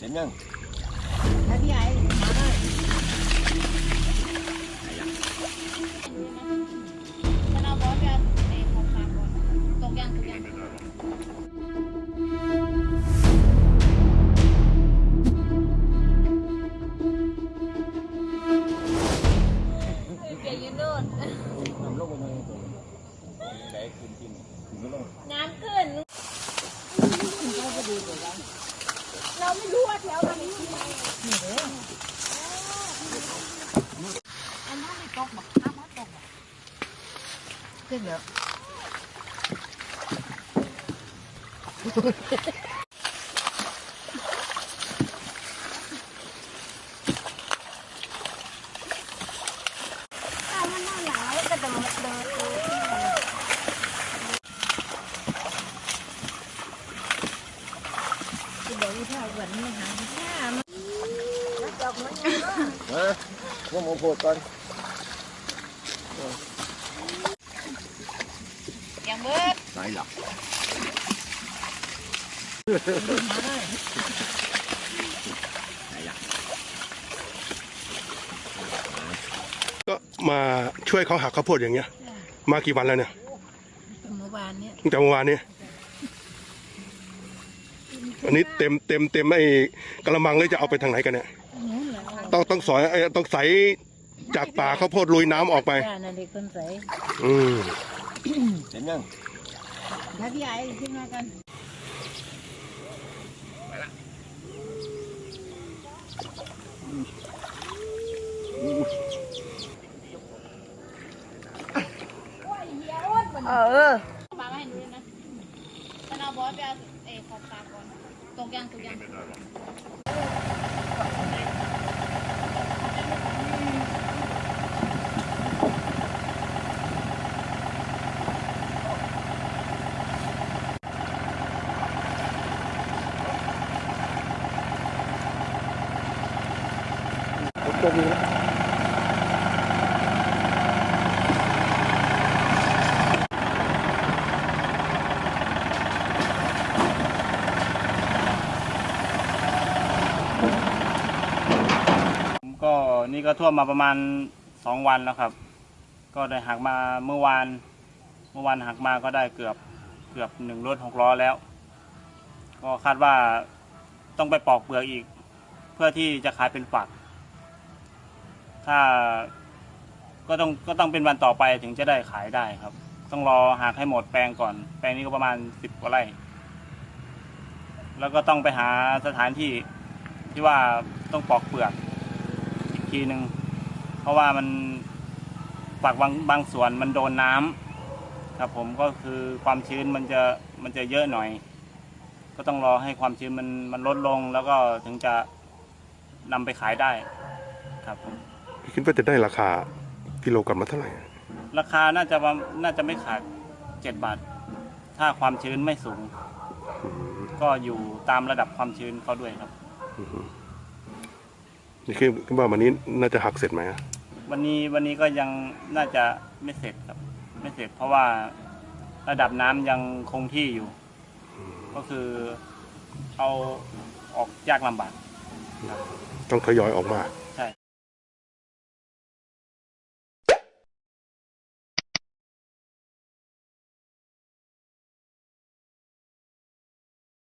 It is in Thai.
เห็นยังถ้าพี่ไอ้มาได้มันเอาบอสไปในของคาร์บอนตกยังตกยังเกียยืนโดนน้ำลงไปเลยไหนขึ้นกินขึ้นไม่ลงน้ำขึ้นเราไม่รู้ว่าแถวมันมีไหนนี่เด้ออันนั้นไม่ตกบอกน้ำมันตกบอกขึ้นเดี๋ยว ถ้ามันน่าหนาวก็โดดโดดโดด ที่บอกว่าหมันแล้วจอกมันยังไงฮะว่าโพดก่อนยังเบิดไหนหลับก็มาช่วยเขาหักข้าวโพดอย่างเงี้ย มากี่วันแล้วเนี่ย เมื่อวานเนี่ยตั้งแต่เมื่อวานเนี้ อันนี้เต็มเต็มเต็มไอ้กระมังเลยจะเอาไปทางไหนกันเนี่ยนู้นเหรอต้องต้องสอยไอ้ต้องใสจากป่าข้าวโพดลุยน้ำออกไปย่าน่ะเด็กคนใสอืมเห็นยังถ้าพี่ไอ้ขึ้นมากันเออมาให้ดูด้วยนะมันเอาบอสไปเอาเอขอบคาร์บอนตกยังตกยัง ก็ นี่ก็ท่วมมาประมาณสองวันแล้วครับ ก็ได้หักมาเมื่อวาน เมื่อวานหักมาก็ได้เกือบเกือบหนึ่งรถหกล้อแล้ว ก็คาดว่าต้องไปปอกเปลือกอีก เพื่อที่จะขายเป็นฝัก ถ้าก็ต้องก็ต้องเป็นวันต่อไปถึงจะได้ขายได้ครับ ต้องรอหักให้หมดแปลงก่อน แปลงนี้ก็ประมาณสิบกว่าไร่ แล้วก็ต้องไปหาสถานที่ที่ว่าต้องปอกเปลือกอีก ทีหนึ่งเพราะว่ามันฝักบางบางส่วนมันโดนน้ำครับผมก็คือความชื้นมันจะมันจะเยอะหน่อย ก็ต้องรอให้ความชื้นมันมันลดลงแล้วก็ถึงจะนำไปขายได้ครับผมคิดว่าจะได้ราคากิโลกรัมละเท่าไหร่ ราคาน่าจะประน่าจะไม่ขาดเจ็ดบาท ถ้าความชื้นไม่สูง ก็อยู่ตามระดับความชื้นเขาด้วยครับ นี่คิดคิดว่าวันนี้น่าจะหักเสร็จไหมอะวันนี้วันนี้ก็ยังน่าจะไม่เสร็จครับ ไม่เสร็จ เพราะว่าระดับน้ำยังคงที่อยู่ ก็คือเอาออกยากลำบาก ต้องทยอยออกมา